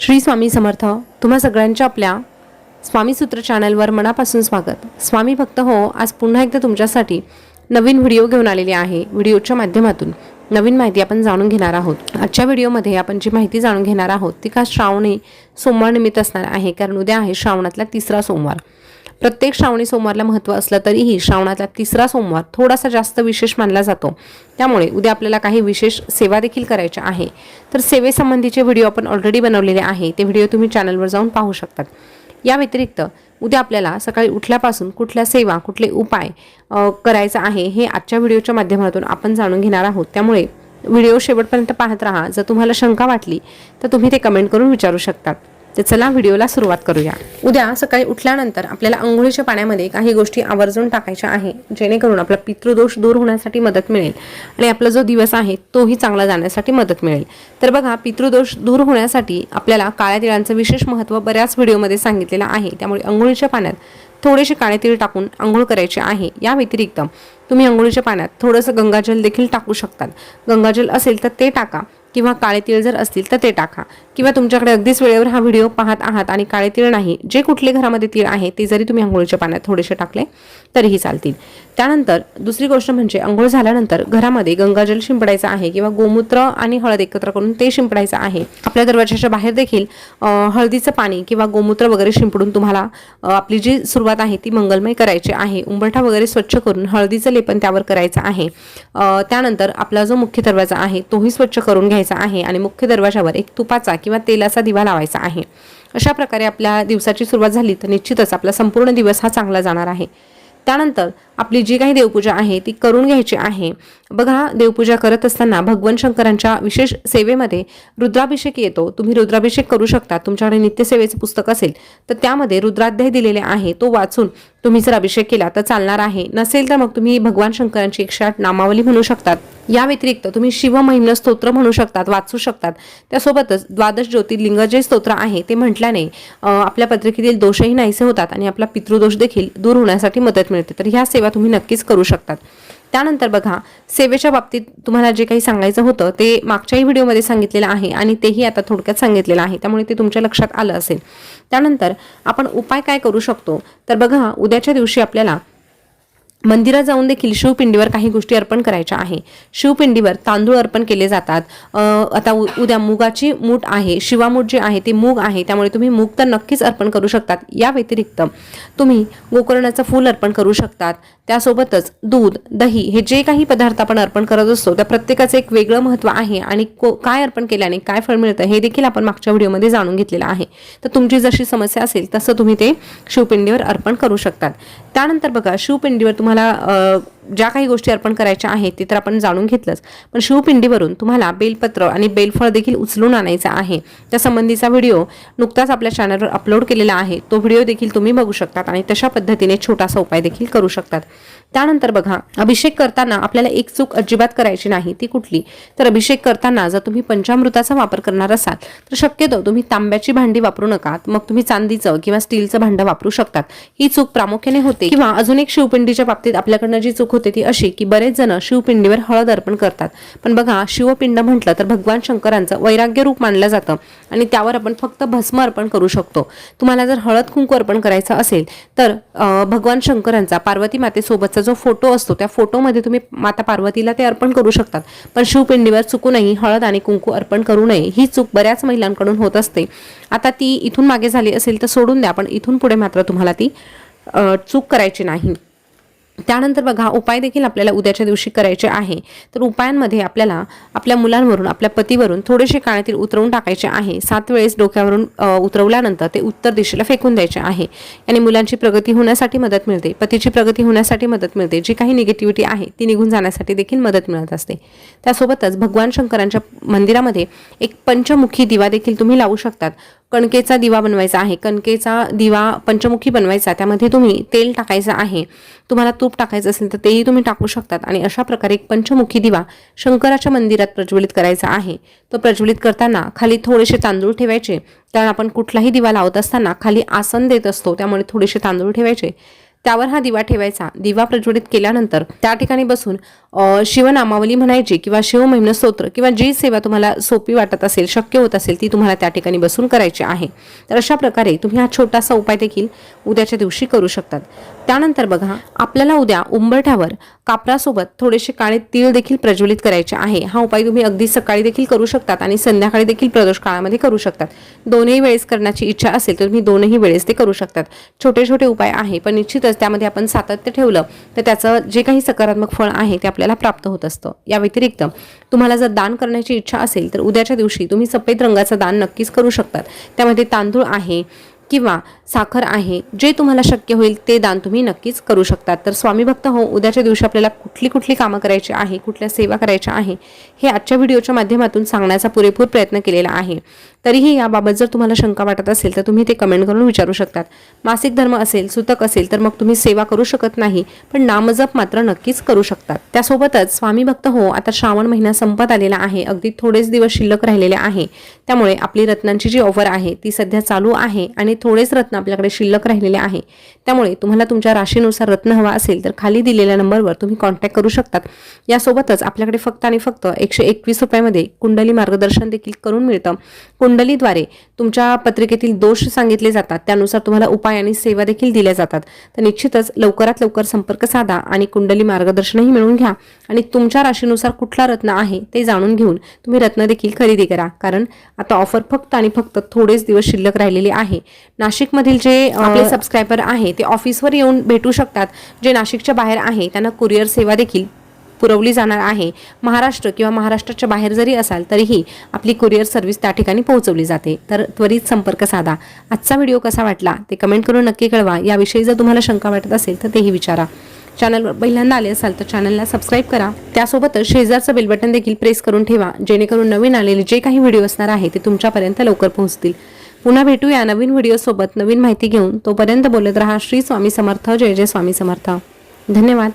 श्री स्वामी समर्थ तुम्हा सगळ्यांच्या आपल्या स्वामी सूत्र चॅनलवर मनापासून स्वागत. स्वामी भक्त हो आज पुन्हा एकदा तुमच्यासाठी नवीन व्हिडिओ घेऊन आलेली आहे व्हिडिओच्या माध्यमातून. नवीन माहिती आपण जाणून घेणार आहोत. आजच्या व्हिडिओमध्ये आपण जी माहिती जाणून घेणार आहोत ती का श्रावणी सोमवार निमित्त असणार आहे कारण उद्या आहे श्रावणातला तिसरा सोमवार. प्रत्येक श्रावणी सोमवारला महत्त्व असलं तरीही श्रावणातला तिसरा सोमवार थोडासा जास्त विशेष मानला जातो. त्यामुळे उद्या आपल्याला काही विशेष सेवा देखील करायच्या आहे. तर सेवेसंबंधीचे व्हिडिओ आपण ऑलरेडी बनवलेले आहे. ते व्हिडिओ तुम्ही चॅनलवर जाऊन पाहू शकतात. या व्यतिरिक्त उद्या आपल्याला सकाळी उठल्यापासून कुठल्या सेवा कुठले उपाय करायचा आहे हे आजच्या व्हिडिओच्या माध्यमातून आपण जाणून घेणार आहोत. त्यामुळे व्हिडिओ शेवटपर्यंत पाहत राहा. जर तुम्हाला शंका वाटली तर तुम्ही ते कमेंट करून विचारू शकतात. तर चला व्हिडिओला सुरुवात करूया. उद्या सकाळी उठल्यानंतर आपल्याला अंघोळीच्या पाण्यामध्ये काही गोष्टी आवर्जून टाकायच्या आहे जेणेकरून आपला पितृदोष दूर होण्यासाठी मदत मिळेल आणि आपला जो दिवस आहे तोही चांगला जाण्यासाठी मदत मिळेल. तर बघा पितृदोष दूर होण्यासाठी आपल्याला काळ्या तिळांचं विशेष महत्त्व बऱ्याच व्हिडिओमध्ये सांगितलेलं आहे. त्यामुळे अंघोळीच्या पाण्यात थोडेसे काळे तीळ टाकून आंघोळ करायचे आहे. या व्यतिरिक्त तुम्ही अंघोळीच्या पाण्यात थोडंसं गंगाजल देखील टाकू शकतात. गंगाजल असेल तर ते टाका. किंवा काळे तीळ जर असतील तर ते टाका. किंवा तुमच्याकडे अगदीच वेळेवर हा व्हिडिओ पाहत आहात आणि काळे तीळ नाही जे कुठले घरामध्ये तीळ आहे ते जरी तुम्ही आंघोळीच्या पाण्यात थोडेसे टाकले तरीही चालतील. त्यानंतर दुसरी गोष्ट म्हणजे आंघोळ झाल्यानंतर घरामध्ये गंगाजल शिंपडायचं आहे किंवा गोमूत्र आणि हळद एकत्र करून ते शिंपडायचं आहे. आपल्या दरवाजाच्या बाहेर देखील हळदीचं पाणी किंवा गोमूत्र वगैरे शिंपडून तुम्हाला आपली जी सुरुवात आहे ती मंगलमय करायची आहे. उंबरठा वगैरे स्वच्छ करून हळदीचं लेपन त्यावर करायचं आहे. त्यानंतर आपला जो मुख्य दरवाजा आहे तोही स्वच्छ करून घ्यायचा आहे आणि मुख्य दरवाजावर एक तुपाचा किंवा तेलाचा दिवा लावायचा आहे. अशा प्रकारे आपल्या दिवसाची सुरुवात झाली तर निश्चितच आपला संपूर्ण दिवस हा चांगला जाणार आहे. त्यानंतर आपली जी काही देवपूजा आहे ती करून घ्यायची आहे. बघा देवपूजा करत असताना भगवान शंकरांच्या विशेष सेवेमध्ये रुद्राभिषेक येतो. तुम्ही रुद्राभिषेक करू शकता. तुमच्याकडे नित्यसेवेचं पुस्तक असेल तर त्यामध्ये रुद्राध्याय दिलेले आहे. तो वाचून तुम्ही जर अभिषेक केला तर चालणार आहे. नसेल तर मग तुम्ही भगवान शंकरांची एकशे आठ नामावली म्हणू शकतात. या व्यतिरिक्त तुम्ही शिवमहिम्न स्तोत्र म्हणू शकतात वाचू शकतात. त्यासोबतच द्वादश ज्योतिर्लिंग जे स्तोत्र आहे ते म्हटल्याने आपल्या पत्रिकेतील दोषही नाहीसे होतात आणि आपला पितृदोष देखील दूर होण्यासाठी मदत मिळते. तर ह्या सेवा तुम्ही नक्कीच करू शकतात. त्यानंतर बघा सेवेच्या बाबतीत तुम्हाला जे काही सांगायचं होतं ते मागच्याही व्हिडिओमध्ये सांगितलेलं आहे आणि तेही आता थोडक्यात सांगितलेलं आहे. त्यामुळे ते तुमच्या लक्षात आलं असेल. त्यानंतर आपण उपाय काय करू शकतो? तर बघा उद्याच्या दिवशी आपल्याला मंदिरात जाऊन देखील शिवपिंडीवर काही गोष्टी अर्पण करायच्या आहे. शिवपिंडीवर तांदूळ अर्पण केले जातात. आता उद्या मुगाची मूठ आहे शिवामूठ जे आहे ते मूग आहे त्यामुळे तुम्ही मूग तर नक्कीच अर्पण करू शकतात. या व्यतिरिक्त तुम्ही गोकर्णाचं फूल अर्पण करू शकतात. त्यासोबतच दूध दही हे जे काही पदार्थ आपण अर्पण करत असतो त्या प्रत्येकाचं एक वेगळं महत्त्व आहे आणि को काय अर्पण केल्याने काय फळ मिळतं हे देखील आपण मागच्या व्हिडिओमध्ये जाणून घेतलेलं आहे. तर तुमची जशी समस्या असेल तसं तुम्ही ते शिवपिंडीवर अर्पण करू शकतात. त्यानंतर बघा शिवपिंडीवर तुम्हाला ज्या काही गोष्टी अर्पण करायच्या आहेत ते तर आपण जाणून घेतलंच. पण शिवपिंडीवरून तुम्हाला बेलपत्र आणि बेलफळ देखील उचलून आणायचं आहे. त्या संबंधीचा व्हिडिओ नुकताच आपल्या चॅनलवर अपलोड केलेला आहे. तो व्हिडिओ देखील तुम्ही बघू शकतात आणि तशा पद्धतीने छोटासा उपाय देखील करू शकतात. त्यानंतर बघा अभिषेक करताना आपल्याला एक चूक अजिबात करायची नाही ती कुठली? तर अभिषेक करताना जर तुम्ही पंचामृताचा वापर करणार असाल तर शक्यतो तुम्ही तांब्याची भांडी वापरू नका. मग तुम्ही चांदीचं किंवा स्टीलचं भांडं वापरू शकतात. ही चूक प्रामुख्याने होते. किंवा अजून एक शिवपिंडीच्या बाबतीत आपल्याकडनं जी चूक होते ती अशी की बरेच जण शिवपिंडीवर हळद अर्पण करतात. पण बघा शिवपिंड म्हटलं तर भगवान शंकरांचं वैराग्य रूप मानलं जातं आणि त्यावर आपण फक्त भस्म अर्पण करू शकतो. तुम्हाला जर हळद कुंकू अर्पण करायचं असेल तर भगवान शंकरांचा पार्वती मातेसोबतचा जो फोटो असतो त्या फोटोमध्ये तुम्ही माता पार्वतीला ते अर्पण करू शकतात. पण शिवपिंडीवर चुकूनही हळद आणि कुंकू अर्पण करू नये. ही चूक बऱ्याच महिलांकडून होत असते. आता ती इथून मागे झाली असेल तर सोडून द्या पण इथून पुढे मात्र तुम्हाला ती चूक करायची नाही. त्यानंतर बघा उपाय देखील आपल्याला उद्याच्या दिवशी करायचे आहे. तर उपायांमध्ये आपल्याला आपल्या मुलांवरून आपल्या पतीवरून थोडेसे काळातील उतरवून टाकायचे आहे. सात वेळेस डोक्यावरून उतरवल्यानंतर ते उत्तर दिशेला फेकून द्यायचे आहे. आणि मुलांची प्रगती होण्यासाठी मदत मिळते. पतीची प्रगती होण्यासाठी मदत मिळते. जी काही निगेटिव्हिटी आहे ती निघून जाण्यासाठी देखील मदत मिळत असते. त्यासोबतच भगवान शंकरांच्या मंदिरामध्ये एक पंचमुखी दिवा देखील तुम्ही लावू शकतात. कणकेचा दिवा बनवायचा आहे. कणकेचा दिवा पंचमुखी बनवायचा त्यामध्ये तुम्ही तेल टाकायचं आहे. तुम्हाला तूप टाकायचं असेल तर तेही तुम्ही टाकू शकतात. आणि अशा प्रकारे एक पंचमुखी दिवा शंकराच्या मंदिरात प्रज्वलित करायचा आहे. तो प्रज्वलित करताना खाली थोडेसे तांदूळ ठेवायचे. कारण आपण कुठलाही दिवा लावत असताना खाली आसन देत असतो. त्यामुळे थोडेसे तांदूळ ठेवायचे. त्यावर हा दिवा ठेवायचा. दिवा प्रज्वलित केल्यानंतर त्या ठिकाणी बसून शिवनामावली म्हणायची किंवा शिवमहिम्न स्तोत्र किंवा जी सेवा तुम्हाला सोपी वाटत असेल शक्य होत असेल ती तुम्हाला त्या ठिकाणी बसून करायची आहे. तर अशा प्रकारे तुम्ही हा छोटासा उपाय देखील उद्याच्या दिवशी करू शकतात. त्यानंतर बघा आपल्याला उद्या उंबरठ्यावर कापरासोबत थोडेसे काळे तीळ देखील प्रज्वलित करायचे आहे. हा उपाय तुम्ही अगदी सकाळी देखील करू शकतात आणि संध्याकाळी देखील प्रदोष काळामध्ये करू शकतात. दोनही वेळेस करण्याची इच्छा असेल तर तुम्ही दोनही वेळेस ते करू शकतात. छोटे छोटे उपाय आहे पण निश्चितच त्यामध्ये आपण सातत्य ठेवलं तर त्याचं जे काही सकारात्मक फळ आहे ते आपल्याला प्राप्त होत असतं. या व्यतिरिक्त तुम्हाला जर दान करण्याची इच्छा असेल तर उद्याच्या दिवशी तुम्ही सफेद रंगाचं दान नक्कीच करू शकतात. त्यामध्ये तांदूळ आहे किंवा साखर आहे जे तुम्हाला शक्य होईल ते दान तुम्ही नक्कीच करू शकतात तर स्वामी भक्त हो उद्याच्या दिवशी आपल्याला कुठली कुठली कामं करायची आहे कुठल्या सेवा करायच्या आहे हे आजच्या व्हिडिओच्या माध्यमातून सांगण्याचा पुरेपूर प्रयत्न केलेला आहे. तरीही याबाबत जर तुम्हाला शंका वाटत असेल तर तुम्ही ते कमेंट करून विचारू शकतात. मासिक धर्म असेल सुतक असेल तर मग तुम्ही सेवा करू शकत नाही पण नामजप मात्र नक्कीच करू शकतात. त्यासोबतच स्वामी भक्त हो आता श्रावण महिना संपत आलेला आहे अगदी थोडेच दिवस शिल्लक राहिलेले आहे. त्यामुळे आपली रत्नांची जी ऑफर आहे ती सध्या चालू आहे आणि थोडेच रत्न आपल्याकडे शिल्लक राहिलेले आहे. त्यामुळे तुम्हाला तुमच्या राशीनुसार रत्न हवा असेल तर खाली दिलेल्या नंबरवर तुम्ही कॉन्टॅक्ट करू शकतात. यासोबतच आपल्याकडे फक्त आणि फक्त एकशे एकवीस रुपयामध्ये कुंडली मार्गदर्शन देखील करून मिळतं. कुंडलीद्वारे तुमच्या पत्रिकेतील दोष सांगितले जातात त्यानुसार तुम्हाला उपाय आणि सेवा देखील दिल्या जातात. तर निश्चितच लवकरात लवकर संपर्क साधा आणि कुंडली मार्गदर्शनही मिळवून घ्या. आणि तुमच्या राशीनुसार कुठला रत्न आहे ते जाणून घेऊन तुम्ही रत्न देखील खरेदी करा. कारण आता ऑफर फक्त आणि फक्त थोडेच दिवस शिल्लक राहिलेले आहे. नाशिकमधील जे आपले सबस्क्रायबर आहे ते ऑफिसवर येऊन भेटू शकतात. जे नाशिकच्या बाहेर आहे त्यांना कुरिअर सेवा देखील पुरवली जाणार आहे. महाराष्ट्र किंवा महाराष्ट्राच्या बाहेर जरी असाल तरीही आपली कुरिअर सर्व्हिस त्या ठिकाणी पोहोचवली जाते. तर त्वरित संपर्क साधा. आजचा व्हिडिओ कसा वाटला ते कमेंट करून नक्की कळवा. याविषयी जर तुम्हाला शंका वाटत असेल तर तेही विचारा. चॅनलवर पहिल्यांदा आले असाल तर चॅनलला सबस्क्राईब करा. त्यासोबतच शेजारचं बेल बटन देखील प्रेस करून ठेवा. जेणेकरून नवीन आलेले जे काही व्हिडिओ असणार आहे ते तुमच्यापर्यंत लवकर पोहोचतील. पुन्हा भेटूया नवीन व्हिडिओसोबत नवीन माहिती घेऊन तोपर्यंत बोलत रहा. श्री स्वामी समर्थ. जय जय स्वामी समर्थ. धन्यवाद.